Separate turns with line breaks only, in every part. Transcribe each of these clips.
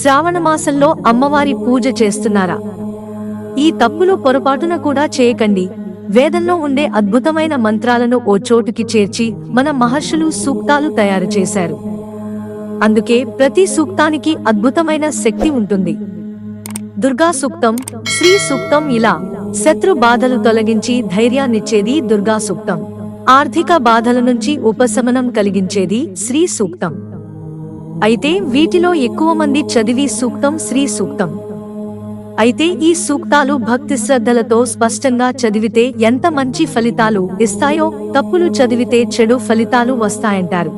శ్రావణమాసంలో అమ్మవారి పూజ చేస్తున్నారా? ఈ తప్పులు పొరపాటున కూడా చేయకండి. వేదంలో ఉండే అద్భుతమైన మంత్రాలను ఓ చోటుకి చేర్చి మన మహర్షులు సూక్తాలు తయారు చేశారు. అందుకే ప్రతి సూక్తానికి అద్భుతమైన శక్తి ఉంటుంది. దుర్గా సూక్తం శ్రీ సూక్తం ఇలా శత్రు బాధలు తొలగించి ధైర్యాన్నిచ్చేది దుర్గా సూక్తం. ఆర్థిక బాధల నుంచి ఉపశమనం కలిగించేది శ్రీ సూక్తం. అయితే వీటిలో ఎక్కువ మంది చదివి సూక్తం శ్రీ సూక్తం. అయితే ఈ సూక్తాలు భక్తి శ్రద్ధలతో స్పష్టంగా చదివితే ఎంత మంచి ఫలితాలు ఇస్తాయో తప్పులు చదివితే చెడు ఫలితాలు వస్తాయంటారు.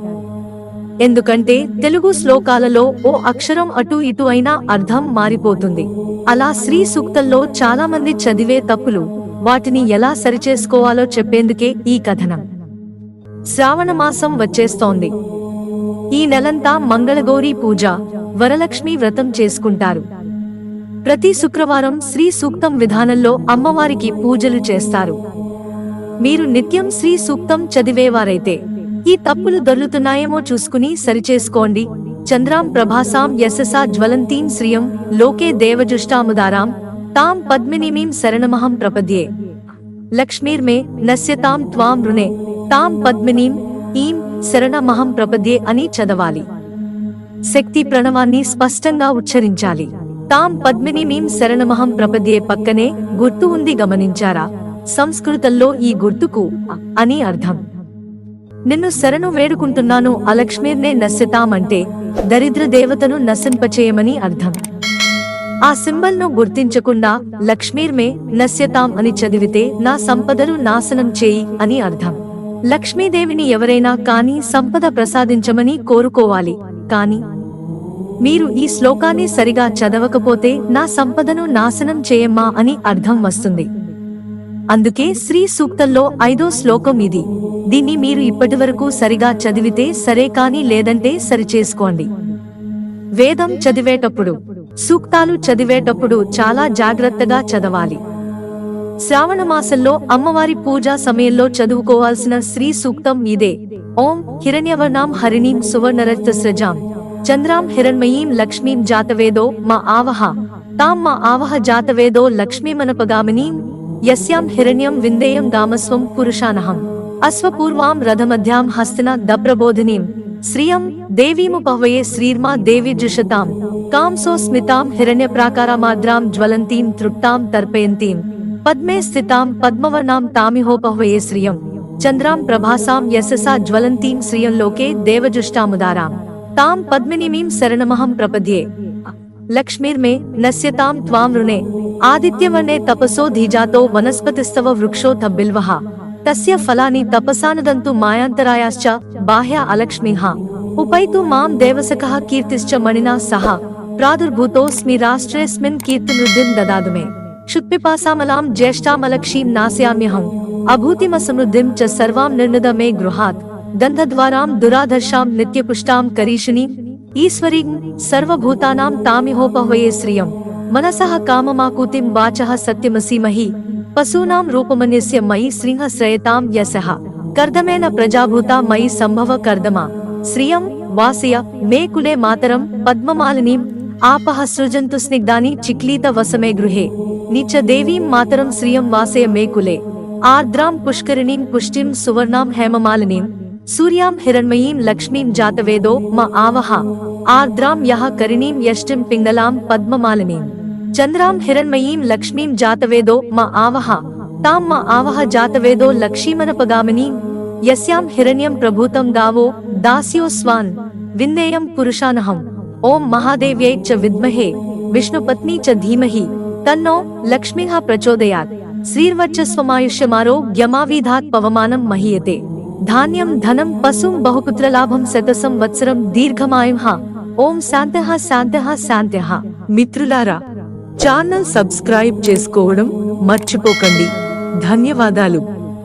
ఎందుకంటే తెలుగు శ్లోకాలలో ఓ అక్షరం అటు ఇటు అయినా అర్థం మారిపోతుంది. అలా శ్రీ సూక్తంలో చాలా మంది చదివే తప్పులు వాటిని ఎలా సరిచేసుకోవాలో చెప్పేందుకే ఈ కథనం. శ్రావణ మాసం వచ్చేస్తోంది. ఈ నెలంతా మంగళగౌరి పూజ వరలక్ష్మి వ్రతం చేసుకుంటారు. ప్రతి శుక్రవారం శ్రీ సూక్తం విధానంలో అమ్మవారికి పూజలు చేస్తారు. మీరు నిత్యం శ్రీ సూక్తం చదివేవారైతే ఈ తప్పులు దొర్లుతున్నాయేమో చూసుకుని సరిచేసుకోండి. చంద్రాం ప్రభాసాం యశసా జ్వలంతీం శ్రియం లోకే దేవజుష్టాముదారాం తాం పద్మినీమీం శరణమహం ప్రపద్యే. లక్ష్మీర్మే నశ్యతాం త్వాం రుణే తాం పద్మినీం ఈం శరణమహం ప్రపద్యే అని చదవాలి. శక్తి ప్రణవాన్ని స్పష్టంగా ఉచ్చరించాలి. తాం పద్మిని మీం శరణమహం ప్రపద్యే పక్కనే గుర్తు ఉంది గమనించారా? సంస్కృతంలో ఈ గుర్తుకు అని అర్థం. నిన్ను శరణు వేడుకుంటున్నాను అలక్ష్మీర్నే నశ్యతామంటే దరిద్ర దేవతను నశింపచేయమని అర్థం. ఆ సింబల్ను గుర్తించకుండా లక్ష్మీర్మే నశ్యతాం అని చదివితే నా సంపదను నాశనం చేయి అని అర్థం. లక్ష్మీదేవిని ఎవరైనా కానీ సంపద ప్రసాదించమని కోరుకోవాలి. కానీ మీరు ఈ శ్లోకాన్ని సరిగా చదవకపోతే నా సంపదను నాశనం చేయమ్మా అని అర్థం వస్తుంది. అందుకే శ్రీ సూక్తంలో ఐదో శ్లోకం ఇది. దీన్ని మీరు ఇప్పటివరకు సరిగా చదివితే సరే కానీ లేదంటే సరిచేసుకోండి. వేదం చదివేటప్పుడు సూక్తాలు చదివేటప్పుడు చాలా జాగ్రత్తగా చదవాలి. శ్రావణ మాసంలో అమ్మవారి పూజా సమయంలో చదువుకోవాల్సిన శ్రీ సూక్తం ఇదే. ఓం హిరణ్యవర్ణాం హరిణీం సువర్ణరక్త సృజాం చంద్రాం హిరణ్మయీం లక్ష్మీం జాతవేదో మా ఆవహ. తాం మా ఆవహ జాతవేదో లక్ష్మీమనపగామినీం. యస్యాం హిరణ్యం విందేయం దామస్వం పురుషానహం. అశ్వపూర్వాం రథమధ్యాం హస్తిన దప్రబోధినీం. శ్రియం దేవీముపహవయే శ్రీర్మా దేవి జుషతాం కాంసో స్మితాం హిరణ్య హిరణ్యప్రాకారమాద్రాం జ్వలంతీం తృప్తాం తర్పయంతీం. పద్మే స్థితాం పద్మవర్ణాం తామిహోపహ్వయే శ్రియం చంద్రాం ప్రభాసాం యశసా జ్వలంతీం శ్రియం లోకే దేవజుష్టాముదారాం తాం పద్మినీమీం శరణమహం ప్రపద్యే లక్ష్మీర్మే నశ్యతాం త్వాం రుణే ఆదిత్యవర్ణే తపసో ధీజాతో వనస్పతిస్తవ వృక్షోథ బిల్వః తస్య ఫలాని తపసానదంతు మాయాంతరాయాశ్చ బాహ్య అలక్ష్మిః ఉపైతు మాం దేవసకః కీర్తిశ్చ మణినా సహ ప్రాదుర్భూతోస్మి రాష్ట్రేస్మిన్ కీర్తిమృద్ధిం దదాదు మే క్షుత్పిపాసామలాం జ్యేష్ఠామలక్షీం నాస్యామ్యహం అభూతిమసమృద్ధిం చ సర్వాం నిర్ణద మే గృహాత్ గంధద్వారాం దురాధర్షాం నిత్యపుష్టాం కరీషిణీం ఈశ్వరీం సర్వభూతానాం తామిహోపహ్వయే శ్రియం మనసః కామమాకూతిం వాచః సత్యమసీమహి పశూనాం రూపమన్యస్య మయి శ్రీంహ శ్రయతాం యసః కర్దమేన ప్రజాభూత మయి సంభవ కర్దమా శ్రియం వాసయ మే కులే మాతరం పద్మమాలినీం ఆపః సృజంతు స్నిగ్ధాని చిక్లీత వసమే గృహే నీచ దేవీం మాతరం శ్రియం వాసయ మే కులే ఆర్ద్రాం పుష్కరిణీం పుష్టిం సువర్ణాం హేమమాలినీం సూర్యాం హిరణ్మయీం లక్ష్మీం జాతవేదో మ ఆవహ ఆర్ద్రాం యః కరిణీం యష్టిం పింగళాం పద్మమాలినీం చంద్రాం హిరణ్మయీం లక్ష్మీం జాతవేదో మ ఆవహ తాం మ ఆవహ జాతవేదో లక్ష్మీమనపగామినీం యస్యాం హిరణ్యం ప్రభూతం గావో దాస్యో స్వాన్ విందేయం పురుషానహం ఓం మహాదేవ్యై చ విద్మహే విష్ణుపత్ని చ ధీమహి తన్నో లక్ష్మీహ ప్రచోదయాత్. శ్రీర్వర్చస్వమాయుష్యమారోగ్యమావిధాత్ పవమానం మహీయతే. ధాన్యం ధనం పశుం బహుపుత్రలాభం శతసం వత్సరం దీర్ఘమాయుః. ఓం శాంతః శాంతః శాంతః. మిత్రులారా ఛానల్ సబ్స్క్రైబ్ చేసుకోవడం మర్చిపోకండి. ధన్యవాదాలు.